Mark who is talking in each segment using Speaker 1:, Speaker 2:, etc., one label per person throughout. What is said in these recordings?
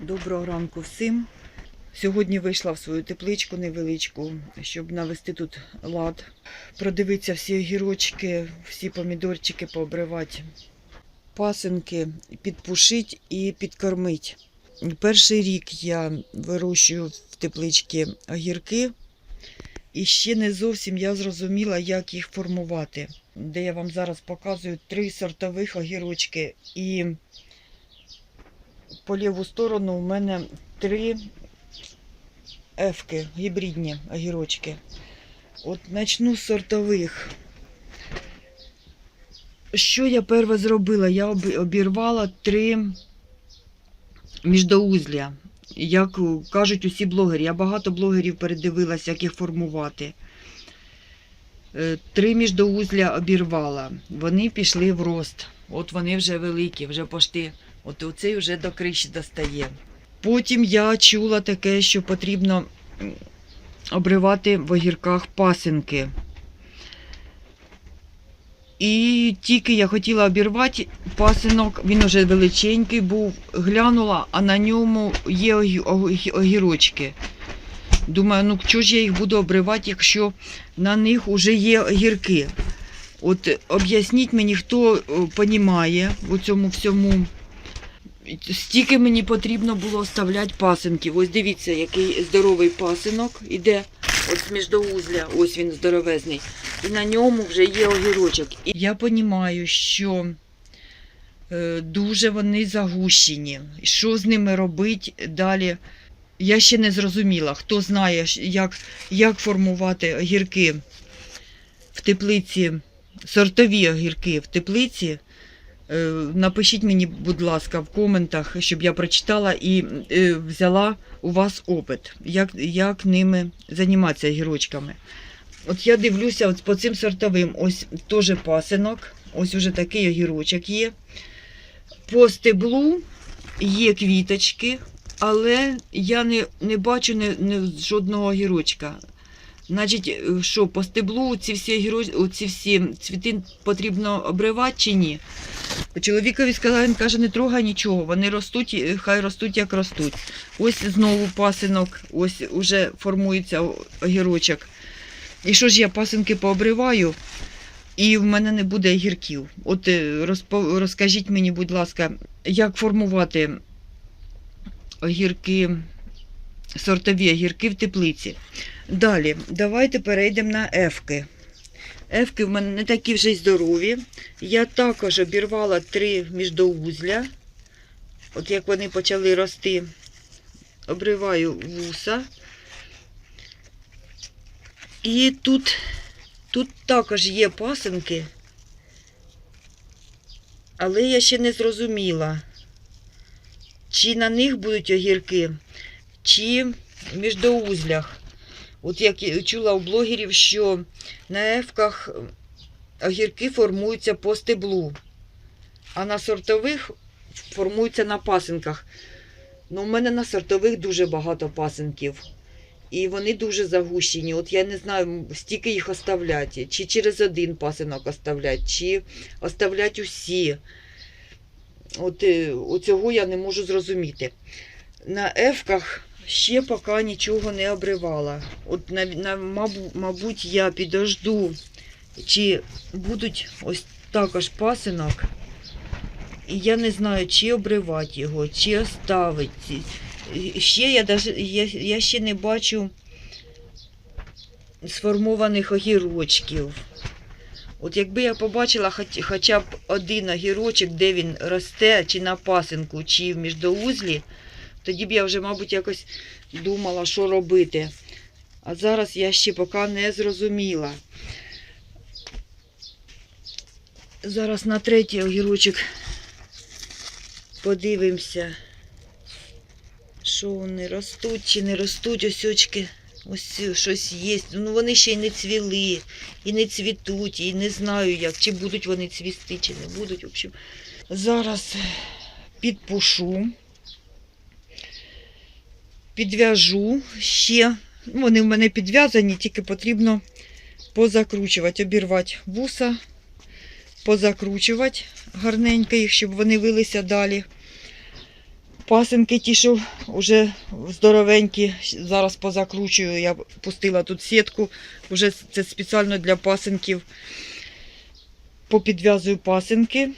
Speaker 1: Доброго ранку всім. Сьогодні вийшла в свою тепличку невеличку, щоб навести тут лад, продивитися всі огірочки, всі помідорчики пообривати, пасинки підпушити і підкормити. Перший рік я вирощую в тепличці огірки, і ще не зовсім я зрозуміла, як їх формувати. Де я вам зараз показую три сортових огірочки і по ліву сторону у мене три ефки, гібридні огірочки. От почну з сортових. Що я перше зробила? Я обірвала три міждоузля. Як кажуть усі блогери, я багато блогерів передивилася, як їх формувати. Е, Три міждоузля обірвала. Вони пішли в рост. От вони вже великі, вже пошти. От оцей вже до криші достає. Потім я чула таке, що потрібно обривати в огірках пасинки. І тільки я хотіла обірвати пасинок, він вже величенький був, глянула, а на ньому є огі- огі- огірочки. Думаю, ну чого ж я їх буду обривати, якщо на них вже є огірки. От е, об'ясніть мені, хто розуміє у цьому всьому. Стільки мені потрібно було оставляти пасинків. Ось дивіться, який здоровий пасинок іде з міждоузля, ось він здоровезний. І на ньому вже є огірочок. І я розумію, що е, дуже вони загущені. Що з ними робити далі? Я ще не зрозуміла. Хто знає, як, як формувати огірки в теплиці, сортові огірки в теплиці. Е, Напишіть мені, будь ласка, в коментах, щоб я прочитала і е, взяла у вас опит, як, як ними займатися огірочками. От я дивлюся от по цим сортовим, ось теж пасинок, ось уже такий огірочок є. По стеблу є квіточки, але я не, не бачу не, не жодного огірочка. Значить, е, що по стеблу ці всі огіро... ці всі цвіти потрібно обривати чи ні? Чоловікові сказав, він каже, не трогай нічого, вони ростуть, хай ростуть, як ростуть. Ось знову пасинок, ось уже формується огірочок. І що ж я пасинки пообриваю, і в мене не буде огірків. От е, розкажіть мені, будь ласка, як формувати огірки, сортові огірки в теплиці. Далі, давайте перейдемо на ефки. Ефки в мене не такі вже й здорові. Я також обірвала три міждоузля. От як вони почали рости, обриваю вуса. І тут, тут також є пасинки, але я ще не зрозуміла, чи на них будуть огірки, чи в міждоузлях. От як чула у блогерів, що на ефках огірки формуються по стеблу, а на сортових формуються на пасинках. Ну, у мене на сортових дуже багато пасинків. І вони дуже загущені. От я не знаю, стільки їх оставляти. Чи через один пасинок оставляти, чи оставляти усі. От е, оцього я не можу зрозуміти. На ефках ще поки нічого не обривала. От на, на, мабу- мабуть, я підожду, чи будуть ось також пасинок. І я не знаю, чи обривати його, чи оставити. Ще я, даже, я, я ще не бачу сформованих огірочків. От якби я побачила хоч, хоча б один огірочок, де він росте, чи на пасинку, чи в міждоузлі, тоді б я вже, мабуть, якось думала, що робити. А зараз я ще поки не зрозуміла. Зараз на третій огірочок подивимося, що вони ростуть чи не ростуть осьочки. Ось щось є. Ну вони ще й не цвіли, і не цвітуть, і не знаю як, чи будуть вони цвісти, чи не будуть. В общем, зараз підпушу, підв'яжу ще. Вони в мене підв'язані, тільки потрібно позакручувати, обірвати вуса, позакручувати гарненько їх, щоб вони вилися далі. Пасинки ті, що вже здоровенькі, зараз позакручую. Я пустила тут сітку, вже це спеціально для пасинків. Попідв'язую пасинки,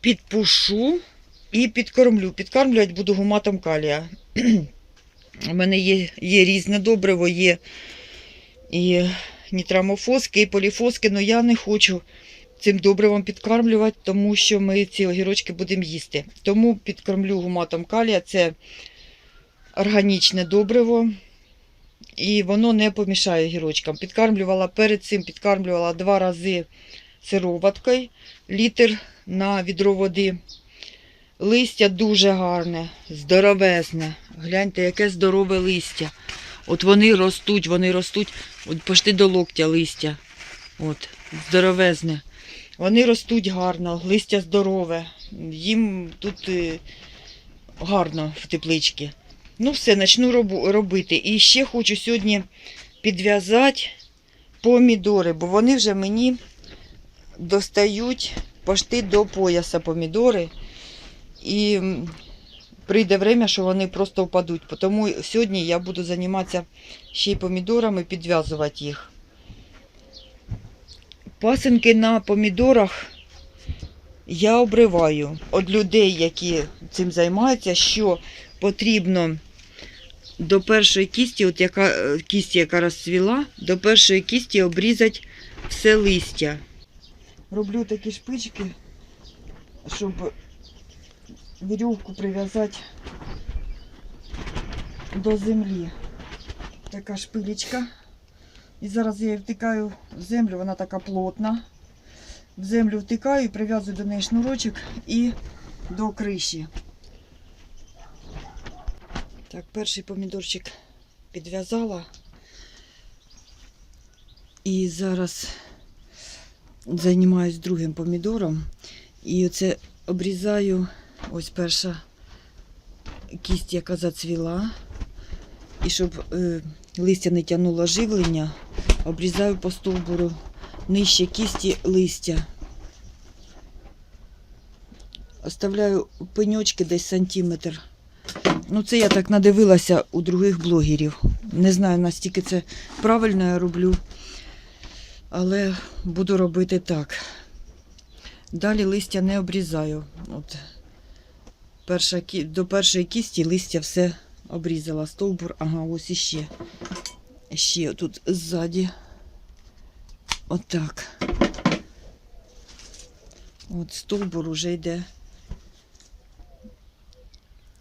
Speaker 1: підпушу і підкормлю. Підкармлювати буду гуматом калія. У мене є, є різне добриво, є і нітрамофоски, і поліфоски, але я не хочу цим добривом підкармлювати, тому що ми ці огірочки будемо їсти. Тому підкормлю гуматом калія. Це органічне добриво. І воно не помішає огірочкам. Підкармлювала перед цим, підкармлювала два рази сироваткою, літр на відро води. Листя дуже гарне, здоровезне. Гляньте, яке здорове листя. От вони ростуть, вони ростуть, от почти до локтя листя. От, здоровезне. Вони ростуть гарно, листя здорове. Їм тут е, гарно в тепличці. Ну, все, почну робити. І ще хочу сьогодні підв'язати помідори, бо вони вже мені достають почти до пояса помідори. І прийде время, що вони просто впадуть. Тому сьогодні я буду займатися ще й помідорами, підв'язувати їх. Пасинки на помідорах я обриваю від людей, які цим займаються, що потрібно до першої кісті, от яка е, кісті, яка розцвіла, до першої кісті обрізати все листя. Роблю такі шпички, щоб вірьовку прив'язати до землі. Така шпилечка. І зараз я її втикаю в землю, вона така плотна. В землю втикаю і прив'язую до неї шнурочок і до криші. Так, перший помідорчик підв'язала. І зараз займаюсь другим помідором. І оце обрізаю ось перша кість, яка зацвіла. І щоб е, листя не тягнуло живлення, обрізаю по стовбуру нижче кісті листя. Оставляю пеньочки десь сантиметр. Ну, це я так надивилася у других блогерів. Не знаю, настільки це правильно я роблю, але буду робити так. Далі листя не обрізаю. От. Перша, до першої кісті листя все обрізала. Стовбур, ага, ось іще. Ще тут ззаді. Отак. От стовбур уже йде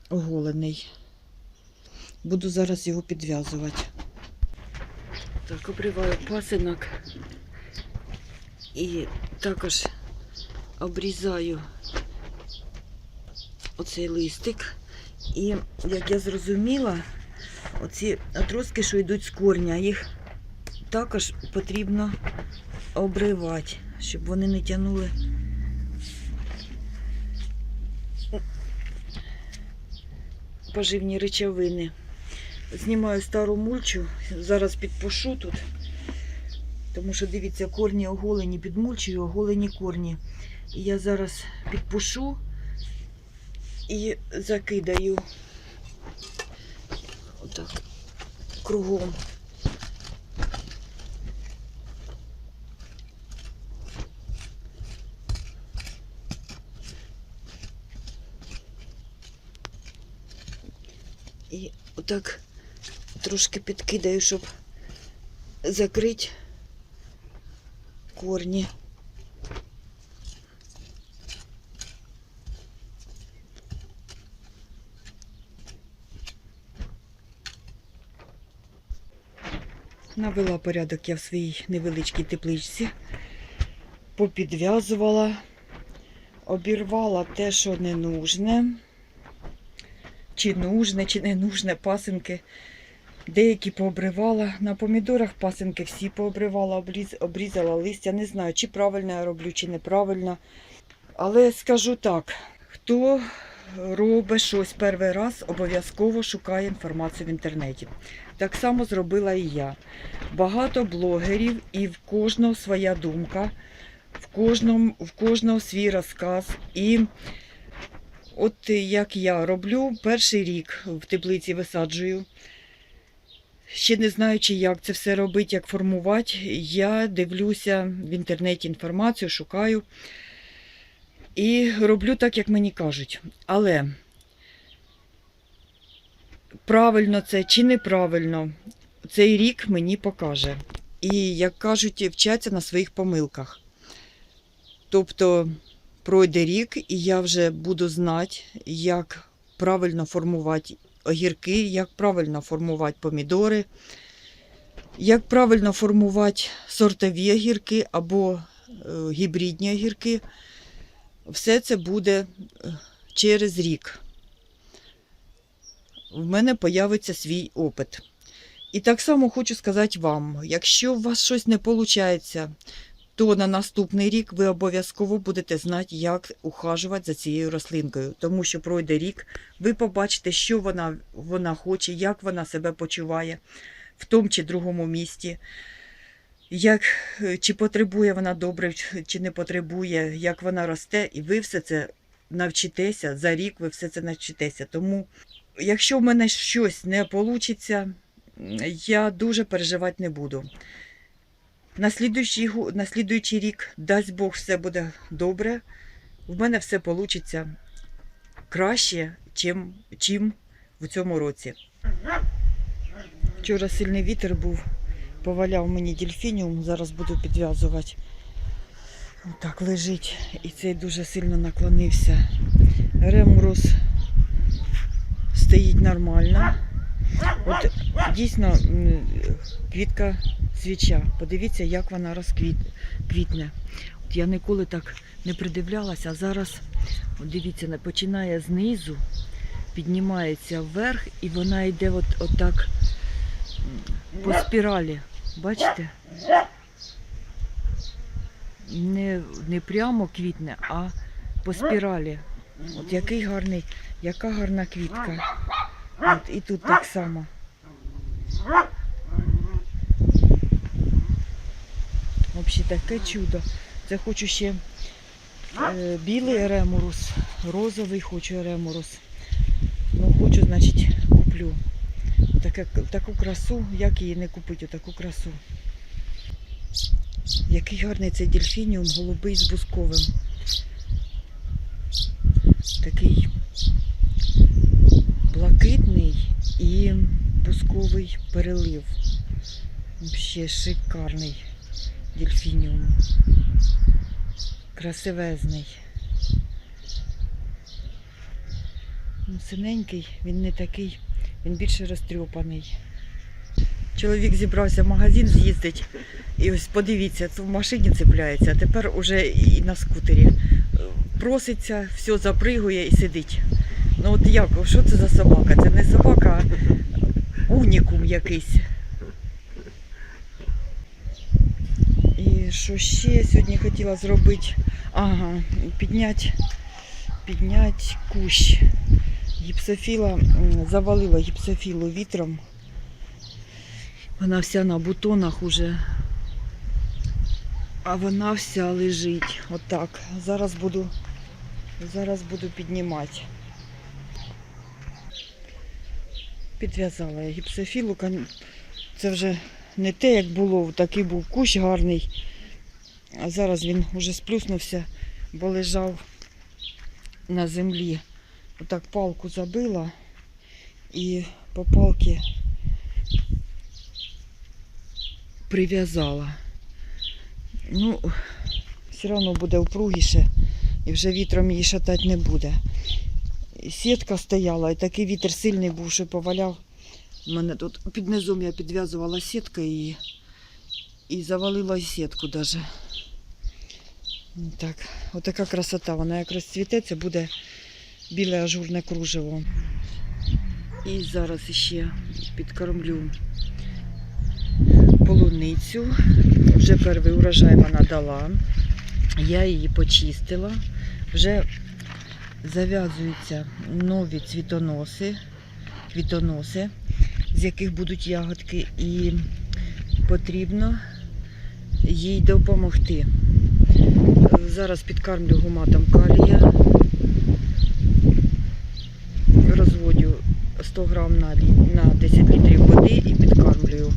Speaker 1: оголений. Буду зараз його підв'язувати. Так, обриваю пасинок і також обрізаю оцей листик. І як я зрозуміла, оці отростки, що йдуть з корня, їх також потрібно обривати, щоб вони не тягнули. Поживні речовини. Знімаю стару мульчу, зараз підпушу тут, тому що дивіться, корні оголені, підмульчую, оголені корні. І я зараз підпушу і закидаю отак кругом. І отак трошки підкидаю, щоб закрити корні. Навела порядок я в своїй невеличкій тепличці, попідв'язувала, обірвала те, що не нужне, чи нужне, чи не нужне пасинки. Деякі пообривала. На помідорах пасинки всі пообривала, обріз, обрізала листя. Не знаю, чи правильно я роблю, чи неправильно. Але скажу так, хто робить щось перший раз, обов'язково шукає інформацію в інтернеті. Так само зробила і я. Багато блогерів і в кожного своя думка, в кожному, в кожного свій розказ. І От як я роблю, перший рік в теплиці висаджую. Ще не знаючи, як це все робити, як формувати, я дивлюся в інтернеті інформацію, шукаю і роблю так, як мені кажуть. Але правильно це чи неправильно, цей рік мені покаже. І, як кажуть, вчаться на своїх помилках. Тобто пройде рік, і я вже буду знати, як правильно формувати огірки, як правильно формувати помідори, як правильно формувати сортові огірки або е, гібридні огірки. Все це буде е, через рік. В мене появиться свій опит. І так само хочу сказати вам: якщо у вас щось не виходить, то на наступний рік ви обов'язково будете знати, як ухажувати за цією рослинкою. Тому що пройде рік, ви побачите, що вона, вона хоче, як вона себе почуває в тому чи другому місті. Як, чи потребує вона добре, чи не потребує, як вона росте, і ви все це навчитеся, за рік ви все це навчитеся. Тому, якщо в мене щось не вийде, я дуже переживати не буду. На слідуючий, на слідуючий рік, дасть Бог, все буде добре. В мене все вийде краще, чим, чим в цьому році. Вчора сильний вітер був, поваляв мені дельфініум, зараз буду підв'язувати. Так лежить. І цей дуже сильно наклонився. Ремурус стоїть нормально. От дійсно квітка свіча. Подивіться, як вона розквітне. От я ніколи так не придивлялася, а зараз, от дивіться, починає знизу, піднімається вверх і вона йде от, от так по спіралі. Бачите? Не, не прямо квітне, а по спіралі. От який гарний, яка гарна квітка. От і тут так само. Взагалі таке чудо. Це хочу ще е, білий еремурус, розовий хочу еремурус. Ну, хочу, значить, куплю. Таке, таку красу, як її не купити, таку красу. Який гарний цей дельфініум, голубий з бусковим. Такий блакитний і бусковий перелив. Ще шикарний дельфініум. Красивезний. Ну, Синенький, він не такий, він більше розтрьопаний. Чоловік зібрався в магазин з'їздить. І ось подивіться, це в машині цепляється, а тепер уже і на скутері. Проситься, все запригує і сидить. Ну от як, що це за собака? Це не собака, а унікум якийсь. І що ще я сьогодні хотіла зробити? Ага, підняти піднять кущ. Гіпсофіла завалила гіпсофілу вітром. Вона вся на бутонах уже. А вона вся лежить. Отак. Зараз буду, зараз буду піднімати. Підв'язала я гіпсофілу. Це вже не те, як було, такий був кущ гарний. А зараз він уже сплюснувся, бо лежав на землі. Отак палку забила і по палці прив'язала. Ну, все одно буде впругіше і вже вітром її шатати не буде. Сітка стояла, і такий вітер сильний був, що поваляв. У мене тут під низом я підв'язувала сітка і, і завалила сітку даже. Так, отака красота. Вона як розцвіте, це буде біле ажурне кружево. І зараз ще підкормлю полуницю. Вже перший урожай вона дала. Я її почистила. Вже зав'язуються нові цвітоноси, квітоноси, з яких будуть ягодки, і потрібно їй допомогти. Зараз підкармлю гуматом калія. розводю 100 грам на, 10 літрів води і підкармлюю.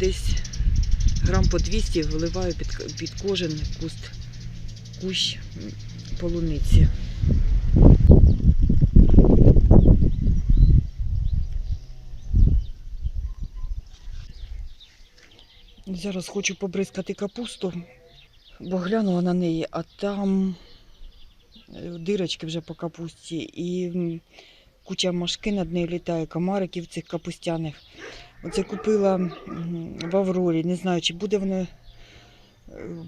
Speaker 1: Десь грам по 200 виливаю під, під кожен куст кущ полуниці. Зараз хочу побризкати капусту, бо глянула на неї, а там е, дирочки вже по капусті і куча мошки над нею літає, комариків цих капустяних. Оце купила в Аврорі. Не знаю, чи буде воно, е,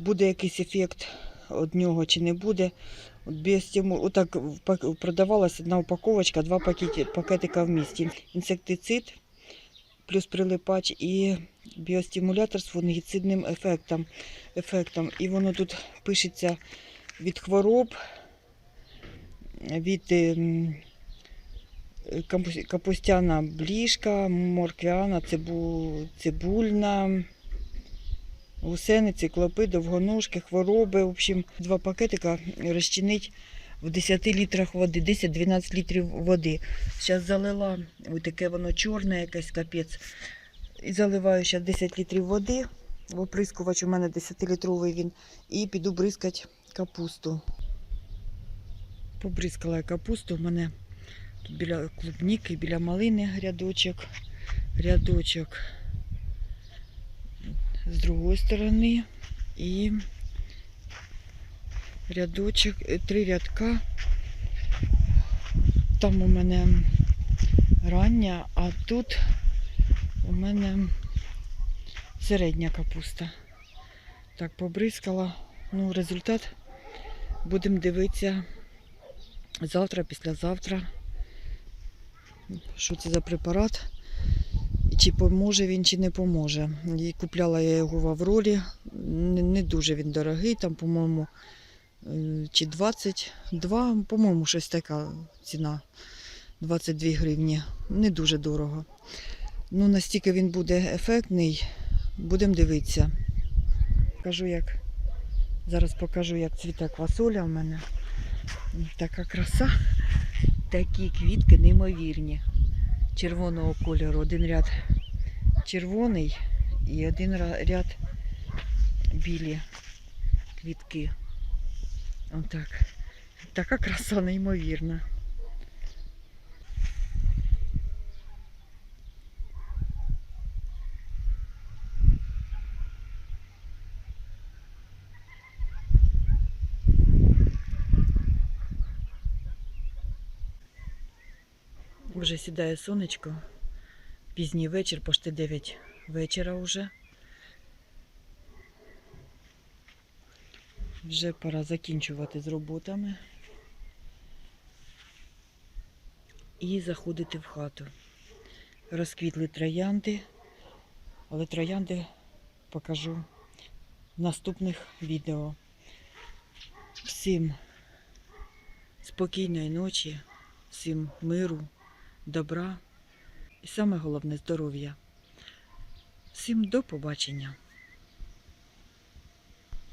Speaker 1: буде якийсь ефект від нього, чи не буде. От біостиму, отак продавалась одна упаковочка, два пакети, пакетика в місті. Інсектицид плюс прилипач і біостимулятор з фунгіцидним ефектом. ефектом. І воно тут пишеться від хвороб, від ем, капустяна бліжка, морквяна, цибу, цибульна, гусениці, клопи, довгоножки, хвороби. В общем, два пакетика розчинить в 10 літрах води, 10-12 літрів води. Зараз залила, ось таке воно чорне, якесь капець. І заливаю зараз 10 літрів води. В оприскувач у мене 10-літровий він. І піду бризкати капусту. Побризкала я капусту. У мене тут біля клубніки, біля малини рядочок. Рядочок з другої сторони. І рядочок, е, три рядка. Там у мене рання, а тут у мене середня капуста. Так, побризкала. Ну, результат будемо дивитися завтра, післязавтра. Що це за препарат? Чи поможе він, чи не поможе. І купляла я його в Аврорі. Не, не дуже він дорогий, там, по-моєму, е, чи 22, по-моєму, щось така ціна. 22 гривні. Не дуже дорого. Ну, настільки він буде ефектний, будемо дивитися. Покажу, як. Зараз покажу, як цвіте квасоля в мене. Така краса. Такі квітки неймовірні. Червоного кольору. Один ряд червоний і один ряд білі квітки. Отак. Така краса неймовірна. Вже сідає сонечко. Пізній вечір, почти 9 вечора вже. Вже пора закінчувати з роботами і заходити в хату. Розквітли троянди, але троянди покажу в наступних відео. Всім спокійної ночі, всім миру, добра і саме головне здоров'я. Всім до побачення!